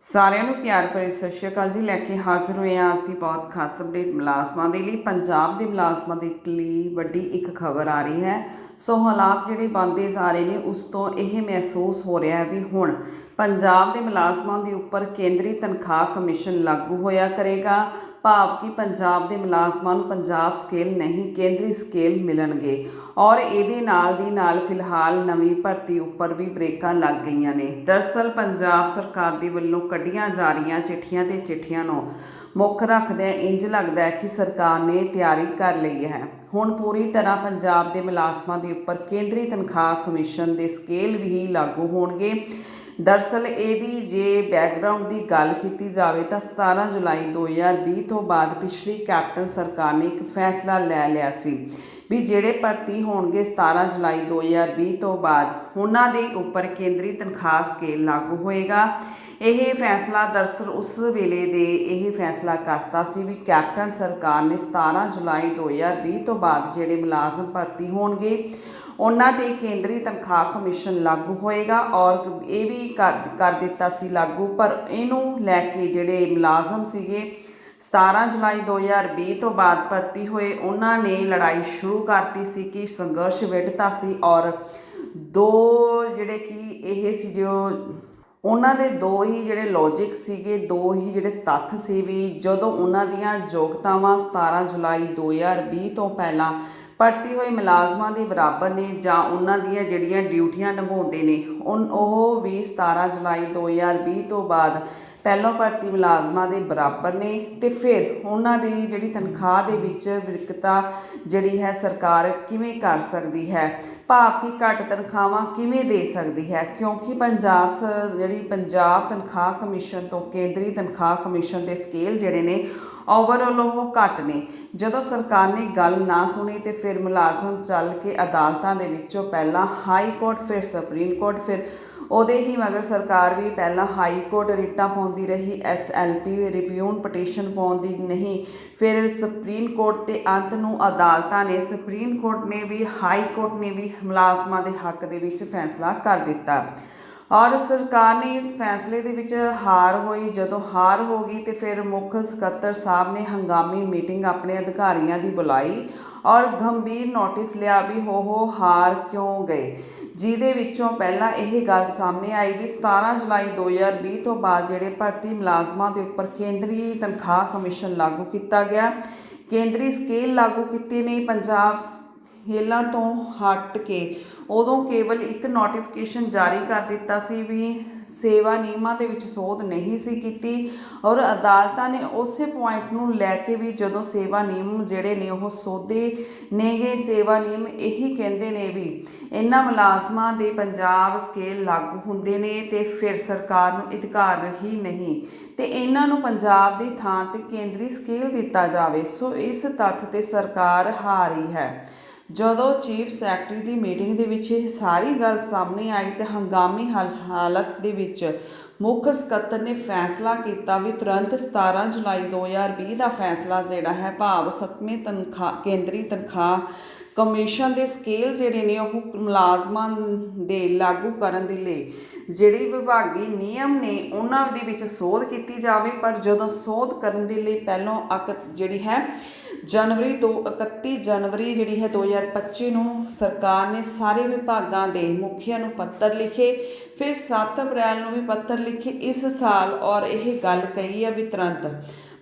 ਸਾਰਿਆਂ ਨੂੰ ਪਿਆਰ ਭਰੀ ਸਤਿ ਸ਼੍ਰੀ ਅਕਾਲ ਜੀ। ਲੈ ਕੇ ਹਾਜ਼ਰ ਹੋਏ ਹਾਂ ਅੱਜ ਦੀ ਬਹੁਤ ਖਾਸ ਅਪਡੇਟ ਮੁਲਾਜ਼ਮਾਂ ਦੇ ਲਈ। ਪੰਜਾਬ ਦੇ ਮੁਲਾਜ਼ਮਾਂ ਦੇ ਲਈ ਵੱਡੀ ਇੱਕ ਖਬਰ ਆ ਰਹੀ ਹੈ। ਸੋ ਹਾਲਾਤ ਜਿਹੜੇ ਬਣਦੇ ਜਾ ਰਹੇ ਨੇ, ਉਸ ਤੋਂ ਇਹ ਮਹਿਸੂਸ ਹੋ ਰਿਹਾ ਹੈ ਵੀ ਹੁਣ ਪੰਜਾਬ ਦੇ ਮੁਲਾਜ਼ਮਾਂ ਦੇ ਉੱਪਰ ਕੇਂਦਰੀ ਤਨਖਾਹ ਕਮਿਸ਼ਨ ਲਾਗੂ ਹੋਇਆ ਕਰੇਗਾ। ਭਾਵ ਕਿ ਪੰਜਾਬ ਦੇ ਮੁਲਾਜ਼ਮਾਂ ਨੂੰ ਪੰਜਾਬ ਸਕੇਲ ਨਹੀਂ, ਕੇਂਦਰੀ ਸਕੇਲ ਮਿਲਣਗੇ। ਔਰ ਇਹਦੇ ਨਾਲ ਦੀ ਨਾਲ ਫਿਲਹਾਲ ਨਵੀਂ ਭਰਤੀ ਉੱਪਰ ਵੀ ਬ੍ਰੇਕਾਂ ਲੱਗ ਗਈਆਂ ਨੇ। ਦਰਸਲ ਪੰਜਾਬ ਸਰਕਾਰ ਦੇ ਵੱਲੋਂ ਕੱਢੀਆਂ ਜਾ ਰਹੀਆਂ ਚਿੱਠੀਆਂ ਤੇ ਚਿੱਠੀਆਂ ਨੂੰ ਮੁੱਖ ਰੱਖਦਿਆਂ ਇੰਜ ਲੱਗਦਾ ਹੈ ਕਿ ਸਰਕਾਰ ਨੇ ਤਿਆਰੀ ਕਰ ਲਈ ਹੈ। ਹੁਣ ਪੂਰੀ ਤਰ੍ਹਾਂ ਪੰਜਾਬ ਦੇ ਮੁਲਾਜ਼ਮਾਂ ਦੇ ਉੱਪਰ ਕੇਂਦਰੀ ਤਨਖਾਹ ਕਮਿਸ਼ਨ ਦੇ ਸਕੇਲ ਵੀ ਲਾਗੂ ਹੋਣਗੇ। ਦਰਸਲ ਇਹਦੀ ਜੇ ਬੈਕਗ੍ਰਾਉਂਡ ਦੀ ਗੱਲ ਕੀਤੀ ਜਾਵੇ ਤਾਂ 17 ਜੁਲਾਈ 2020 ਤੋਂ ਬਾਅਦ ਪਿਛਲੀ ਕੈਪਟਨ ਸਰਕਾਰ ਨੇ ਇੱਕ ਫੈਸਲਾ ਲੈ ਲਿਆ ਸੀ ਵੀ ਜਿਹੜੇ ਭਰਤੀ ਹੋਣਗੇ 17 ਜੁਲਾਈ 2020 ਤੋਂ ਬਾਅਦ, ਉਹਨਾਂ ਦੇ ਉੱਪਰ ਕੇਂਦਰੀ ਤਨਖਾਹ ਸਕੇਲ ਲਾਗੂ ਹੋਏਗਾ। ਇਹ ਫੈਸਲਾ ਦਰਸਲ ਉਸ ਵੇਲੇ ਦੇ ਇਹ ਫੈਸਲਾ ਕਰਤਾ ਸੀ ਵੀ ਕੈਪਟਨ ਸਰਕਾਰ ਨੇ 17 ਜੁਲਾਈ 2020 ਤੋਂ ਬਾਅਦ ਜਿਹੜੇ ਮੁਲਾਜ਼ਮ ਭਰਤੀ ਹੋਣਗੇ ਉਹਨਾਂ ਤੇ ਕੇਂਦਰੀ ਤਨਖਾਹ ਕਮਿਸ਼ਨ ਲਾਗੂ ਹੋਏਗਾ ਔਰ ਇਹ ਵੀ ਕਰ ਦਿੱਤਾ ਸੀ ਲਾਗੂ, ਪਰ ਇਹਨੂੰ ਲੈ ਕੇ ਜਿਹੜੇ ਮੁਲਾਜ਼ਮ ਸੀਗੇ 17 ਜੁਲਾਈ 2020 ਤੋਂ ਬਾਅਦ ਭਰਤੀ ਹੋਏ, ਉਹਨਾਂ ਨੇ ਲੜਾਈ ਸ਼ੁਰੂ ਕਰਤੀ ਸੀ ਕਿ ਸੰਘਰਸ਼ ਵਿੱਢਤਾ ਸੀ ਔਰ ਦੋ ਜਿਹੜੇ ਕਿ ਇਹ ਸੀ ਜੋ, ਉਹਨਾਂ ਦੇ ਦੋ ਹੀ ਜਿਹੜੇ ਲੌਜੀਕ ਸੀਗੇ, ਦੋ ਹੀ ਜਿਹੜੇ ਤੱਥ ਸੀ ਵੀ ਜਦੋਂ ਉਹਨਾਂ ਦੀਆਂ ਯੋਗਤਾਵਾਂ 17 ਜੁਲਾਈ 2020 ਤੋਂ ਪਹਿਲਾਂ ਭਰਤੀ ਹੋਏ ਮੁਲਾਜ਼ਮਾਂ ਦੇ ਬਰਾਬਰ ਨੇ ਜਾਂ ਉਹਨਾਂ ਦੀਆਂ ਜਿਹੜੀਆਂ ਡਿਊਟੀਆਂ ਨਿਭਾਉਂਦੇ ਨੇ, ਉਨ- ਉਹ ਵੀ 17 ਜੁਲਾਈ 2020 ਤੋਂ ਬਾਅਦ ਪਹਿਲੋਂ ਭਰਤੀ ਮੁਲਾਜ਼ਮਾਂ ਦੇ ਬਰਾਬਰ ਨੇ ਤੇ ਫਿਰ ਉਹਨਾਂ ਦੀ ਜਿਹੜੀ ਤਨਖਾਹ ਦੇ ਵਿੱਚ ਵਿਰਕਤਾ ਜਿਹੜੀ ਹੈ ਸਰਕਾਰ ਕਿਵੇਂ ਕਰ ਸਕਦੀ ਹੈ? ਭਾਵ ਕਿ ਘੱਟ ਤਨਖਾਹਾਂ ਕਿਵੇਂ ਦੇ ਸਕਦੀ ਹੈ? ਕਿਉਂਕਿ ਪੰਜਾਬ ਸ- ਜਿਹੜੀ ਪੰਜਾਬ ਤਨਖਾਹ ਕਮਿਸ਼ਨ ਤੋਂ ਕੇਂਦਰੀ ਤਨਖਾਹ ਕਮਿਸ਼ਨ ਦੇ ਸਕੇਲ ਜਿਹੜੇ ਨੇ ਓਵਰਆਲ ਉਹ ਘੱਟ ਨੇ। ਜਦੋਂ ਸਰਕਾਰ ਨੇ ਗੱਲ ਨਾ ਸੁਣੀ ਤੇ ਫਿਰ ਮੁਲਾਜ਼ਮ ਚੱਲ ਕੇ ਅਦਾਲਤਾਂ ਦੇ ਵਿੱਚੋਂ ਪਹਿਲਾਂ ਹਾਈ ਕੋਰਟ, ਫਿਰ ਸੁਪਰੀਮ ਕੋਰਟ, ਫਿਰ ਉਹਦੇ ਹੀ ਮਗਰ ਸਰਕਾਰ ਵੀ ਪਹਿਲਾਂ ਹਾਈ ਕੋਰਟ ਰਿਟਾਂ ਪਾਉਂਦੀ ਰਹੀ ਐਸਐਲਪੀ ਰਿਵਿਊਨ ਪਟੀਸ਼ਨ ਪਾਉਂਦੀ ਨਹੀਂ, ਫਿਰ ਸੁਪਰੀਮ ਕੋਰਟ ਤੇ ਅੰਤ ਨੂੰ ਅਦਾਲਤਾਂ ਨੇ, ਸੁਪਰੀਮ ਕੋਰਟ ਨੇ ਵੀ, ਹਾਈ ਕੋਰਟ ਨੇ ਵੀ ਮੁਲਾਜ਼ਮਾਂ ਦੇ ਹੱਕ ਦੇ ਵਿੱਚ ਫੈਸਲਾ ਕਰ ਦਿੱਤਾ। ਔਰ ਸਰਕਾਰ ਨੇ ਇਸ ਫੈਸਲੇ ਦੇ ਵਿੱਚ ਹਾਰ ਹੋਈ, ਜਦੋਂ ਹਾਰ ਹੋ ਗਈ ਤੇ ਫਿਰ ਮੁੱਖ ਸਕੱਤਰ ਸਾਹਿਬ ਨੇ ਹੰਗਾਮੀ ਮੀਟਿੰਗ ਆਪਣੇ ਅਧਿਕਾਰੀਆਂ ਦੀ ਬੁਲਾਈ ਔਰ ਗੰਭੀਰ ਨੋਟਿਸ ਲਿਆ ਵੀ ਹੋ ਹੋ ਹਾਰ ਕਿਉਂ ਗਏ। ਜਿਹਦੇ ਵਿੱਚੋਂ ਪਹਿਲਾਂ ਇਹ ਗੱਲ ਸਾਹਮਣੇ ਆਈ ਵੀ 17 ਜੁਲਾਈ 2020 ਤੋਂ ਬਾਅਦ ਜਿਹੜੇ ਭਰਤੀ ਮੁਲਾਜ਼ਮਾਂ ਦੇ ਉੱਪਰ ਕੇਂਦਰੀ ਤਨਖਾਹ ਕਮਿਸ਼ਨ ਲਾਗੂ ਕੀਤਾ ਗਿਆ। ਕੇਂਦਰੀ ਸਕੇਲ ਲਾਗੂ ਕੀਤੇ ਨੇ ਪੰਜਾਬ ਹੇਲਾਂ ਤੋਂ ਹਟ ਕੇ ਉਦੋਂ ਕੇਵਲ ਇੱਕ ਨੋਟੀਫਿਕੇਸ਼ਨ ਜਾਰੀ ਕਰ ਦਿੱਤਾ ਸੀ ਵੀ ਸੇਵਾ ਨਿਯਮਾਂ ਦੇ ਵਿੱਚ ਸੋਧ ਨਹੀਂ ਸੀ ਕੀਤੀ ਔਰ ਅਦਾਲਤਾਂ ਨੇ ਉਸੇ ਪੁਆਇੰਟ ਨੂੰ ਲੈ ਕੇ ਵੀ ਜਦੋਂ ਸੇਵਾ ਨਿਯਮ ਜਿਹੜੇ ਨੇ ਉਹ ਸੋਧੇ ਨੇਗੇ, ਸੇਵਾ ਨਿਯਮ ਇਹੀ ਕਹਿੰਦੇ ਨੇ ਵੀ ਇਹਨਾਂ ਮੁਲਾਜ਼ਮਾਂ ਦੇ ਪੰਜਾਬ ਸਕੇਲ ਲਾਗੂ ਹੁੰਦੇ ਨੇ ਤੇ ਫਿਰ ਸਰਕਾਰ ਨੂੰ ਅਧਿਕਾਰ ਹੀ ਨਹੀਂ ਤੇ ਇਹਨਾਂ ਨੂੰ ਪੰਜਾਬ ਦੀ ਥਾਂ ਤੇ ਕੇਂਦਰੀ ਸਕੇਲ ਦਿੱਤਾ ਜਾਵੇ। ਸੋ ਇਸ ਤੱਥ ਤੇ ਸਰਕਾਰ ਹਾਰੀ ਹੈ। ਜਦੋਂ ਚੀਫ ਸੈਕਟਰੀ ਦੀ ਮੀਟਿੰਗ ਦੇ ਵਿੱਚ ਇਹ ਸਾਰੀ ਗੱਲ ਸਾਹਮਣੇ ਆਈ ਤੇ ਹੰਗਾਮੀ ਹਾਲ- ਹਾਲਤ ਦੇ ਵਿੱਚ ਮੁੱਖ ਸਕੱਤਰ ਨੇ ਫੈਸਲਾ ਕੀਤਾ ਵੀ ਤੁਰੰਤ 17 ਜੁਲਾਈ 2020 ਦਾ ਫੈਸਲਾ ਜਿਹੜਾ ਹੈ ਭਾਵ 7ਵੇਂ ਤਨਖਾਹ ਕੇਂਦਰੀ ਤਨਖਾਹ ਕਮਿਸ਼ਨ ਦੇ ਸਕੇਲ ਜਿਹੜੇ ਨੇ ਉਹ ਮੁਲਾਜ਼ਮਾਂ ਦੇ ਲਾਗੂ ਕਰਨ ਦੇ ਲਈ। ਜਿਹੜੇ ਵਿਭਾਗੀ ਨਿਯਮ ਨੇ ਉਹਨਾਂ ਦੇ ਵਿੱਚ ਸੋਧ ਕੀਤੀ ਜਾਵੇ, ਪਰ ਜਦੋਂ ਸੋਧ ਕਰਨ ਦੇ ਲਈ ਪਹਿਲੋਂ ਅਕ ਜਿਹੜੀ ਹੈ ਜਨਵਰੀ ਤੋਂ 31 ਜਨਵਰੀ ਜਿਹੜੀ ਹੈ 2025 ਨੂੰ ਸਰਕਾਰ ਨੇ ਸਾਰੇ ਵਿਭਾਗਾਂ ਦੇ ਮੁਖੀਆਂ ਨੂੰ ਪੱਤਰ ਲਿਖੇ, ਫਿਰ 7 ਅਪ੍ਰੈਲ ਨੂੰ ਵੀ ਪੱਤਰ ਲਿਖੇ, ਇਸ ਸਾਲ ਔਰ ਇਹ ਗੱਲ ਕਹੀ ਹੈ ਵੀ ਤੁਰੰਤ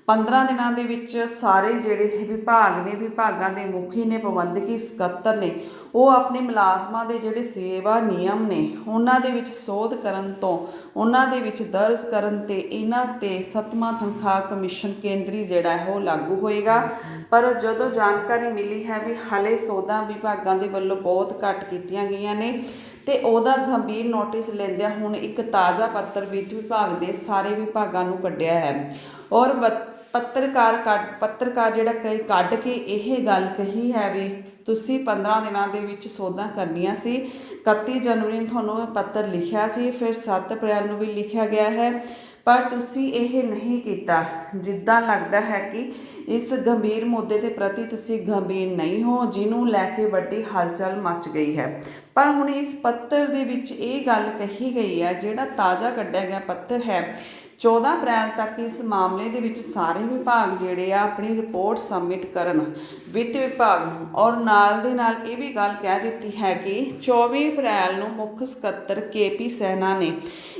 15 ਦਿਨਾਂ ਦੇ ਵਿੱਚ ਸਾਰੇ ਜਿਹੜੇ ਵਿਭਾਗ ਨੇ, ਵਿਭਾਗਾਂ ਦੇ ਮੁਖੀ ਨੇ, ਪ੍ਰਬੰਧਕੀ ਸਕੱਤਰ ਨੇ, ਉਹ ਆਪਣੇ ਮੁਲਾਜ਼ਮਾਂ ਦੇ ਜਿਹੜੇ ਸੇਵਾ ਨਿਯਮ ਨੇ, ਉਹਨਾਂ ਦੇ ਵਿੱਚ ਸੋਧ ਕਰਨ ਤੋਂ, ਉਹਨਾਂ ਦੇ ਵਿੱਚ ਦਰਜ ਕਰਨ ਤੇ ਇਹਨਾਂ ਤੇ ਸਤਵਾਂ ਤਨਖਾਹ ਕਮਿਸ਼ਨ ਕੇਂਦਰੀ ਜਿਹੜਾ ਹੈ ਉਹ ਲਾਗੂ ਹੋਏਗਾ। ਪਰ ਜਦੋਂ ਜਾਣਕਾਰੀ ਮਿਲੀ ਹੈ ਵੀ ਹਾਲੇ ਸੋਧਾਂ ਵਿਭਾਗਾਂ ਦੇ ਵੱਲੋਂ ਬਹੁਤ ਘੱਟ ਕੀਤੀਆਂ ਗਈਆਂ ਨੇ ਤੇ ਉਹਦਾ ਗੰਭੀਰ ਨੋਟਿਸ ਲੈਂਦਿਆਂ ਹੁਣ ਇੱਕ ਤਾਜ਼ਾ ਪੱਤਰ ਵਿੱਤ ਵਿਭਾਗ ਦੇ ਸਾਰੇ ਵਿਭਾਗਾਂ ਨੂੰ ਕੱਢਿਆ ਹੈ। ਔਰ ਬ- ਪੱਤਰਕਾਰ ਕੱਢ, ਪੱਤਰਕਾਰ ਜਿਹੜਾ ਕਈ ਕੱਢ ਕੇ ਇਹ ਗੱਲ ਕਹੀ ਹੈ ਵੀ ਤੁਸੀਂ 15 ਦਿਨਾਂ ਦੇ ਵਿੱਚ ਸੋਧਾਂ ਕਰਨੀਆਂ ਸੀ। 31 ਜਨਵਰੀ ਨੂੰ ਤੁਹਾਨੂੰ ਪੱਤਰ ਲਿਖਿਆ ਸੀ, ਫਿਰ 7 ਅਪ੍ਰੈਲ ਨੂੰ ਵੀ ਲਿਖਿਆ ਗਿਆ ਹੈ। ਪਰ ਤੁਸੀਂ ਇਹ ਨਹੀਂ ਕੀਤਾ। ਜਿੱਦਾਂ ਲੱਗਦਾ ਹੈ ਕਿ ਇਸ ਗੰਭੀਰ ਮੁੱਦੇ ਦੇ ਪ੍ਰਤੀ ਤੁਸੀਂ ਗੰਭੀਰ ਨਹੀਂ ਹੋ, ਜਿਹਨੂੰ ਲੈ ਕੇ ਵੱਡੀ ਹਲਚਲ ਮਚ ਗਈ ਹੈ। ਪਰ ਹੁਣ ਇਸ ਪੱਤਰ ਦੇ ਵਿੱਚ ਇਹ ਗੱਲ ਕਹੀ ਗਈ ਹੈ, ਜਿਹੜਾ ਤਾਜ਼ਾ ਕੱਢਿਆ ਗਿਆ ਪੱਤਰ ਹੈ 14 ਅਪ੍ਰੈਲ ਤੱਕ ਇਸ ਮਾਮਲੇ ਦੇ ਵਿੱਚ ਸਾਰੇ ਵਿਭਾਗ ਜਿਹੜੇ ਆ ਆਪਣੀ ਰਿਪੋਰਟ ਸਬਮਿਟ ਕਰਨ ਵਿੱਤ ਵਿਭਾਗ ਨੂੰ ਔਰ ਨਾਲ ਦੇ ਨਾਲ ਇਹ ਵੀ ਗੱਲ ਕਹਿ ਦਿੱਤੀ ਹੈ ਕਿ 24 ਅਪ੍ਰੈਲ ਨੂੰ ਮੁੱਖ ਸਕੱਤਰ ਕੇਪੀ ਸੈਨਾ ਨੇ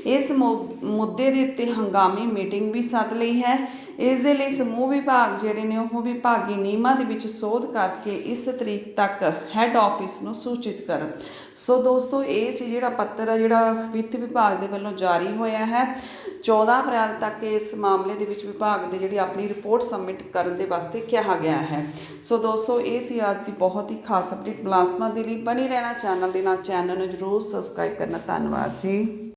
ਇਸ ਮੁੱਦੇ ਦੇ ਉੱਤੇ ਹੰਗਾਮੀ ਮੀਟਿੰਗ ਵੀ ਸੱਦ ਲਈ ਹੈ। ਇਸ ਦੇ ਲਈ ਸਮੂਹ ਵਿਭਾਗ ਜਿਹੜੇ ਨੇ ਉਹ ਵਿਭਾਗੀ ਨਿਯਮਾਂ ਦੇ ਵਿੱਚ ਸੋਧ ਕਰਕੇ ਇਸ ਤਰੀਕ ਤੱਕ ਹੈੱਡ ਆਫਿਸ ਨੂੰ ਸੂਚਿਤ ਕਰਨ। ਸੋ ਦੋਸਤੋ, ਇਹ ਸੀ ਜਿਹੜਾ ਪੱਤਰ ਆ ਜਿਹੜਾ ਵਿੱਤ ਵਿਭਾਗ ਦੇ ਵੱਲੋਂ ਜਾਰੀ ਹੋਇਆ ਹੈ। 14 ਅਪ੍ਰੈਲ ਤੱਕ ਇਸ ਮਾਮਲੇ ਦੇ ਵਿੱਚ ਵਿਭਾਗ ਦੇ ਜਿਹੜੀ ਆਪਣੀ ਰਿਪੋਰਟ ਸਬਮਿਟ ਕਰਨ ਦੇ ਵਾਸਤੇ ਕਿਹਾ ਗਿਆ ਹੈ। ਸੋ ਦੋਸਤੋ, ਇਹ ਸੀ ਅੱਜ ਦੀ ਬਹੁਤ ਹੀ ਖਾਸ ਅਪਡੇਟ ਬਲਾਸਮਾ ਦੇ ਲਈ ਬਣੀ ਰਹਿਣਾ ਚੈਨਲ ਦੇ ਨਾਲ ਚੈਨਲ ਨੂੰ ਜਰੂਰ ਸਬਸਕ੍ਰਾਈਬ ਕਰਨਾ। ਧੰਨਵਾਦ ਜੀ।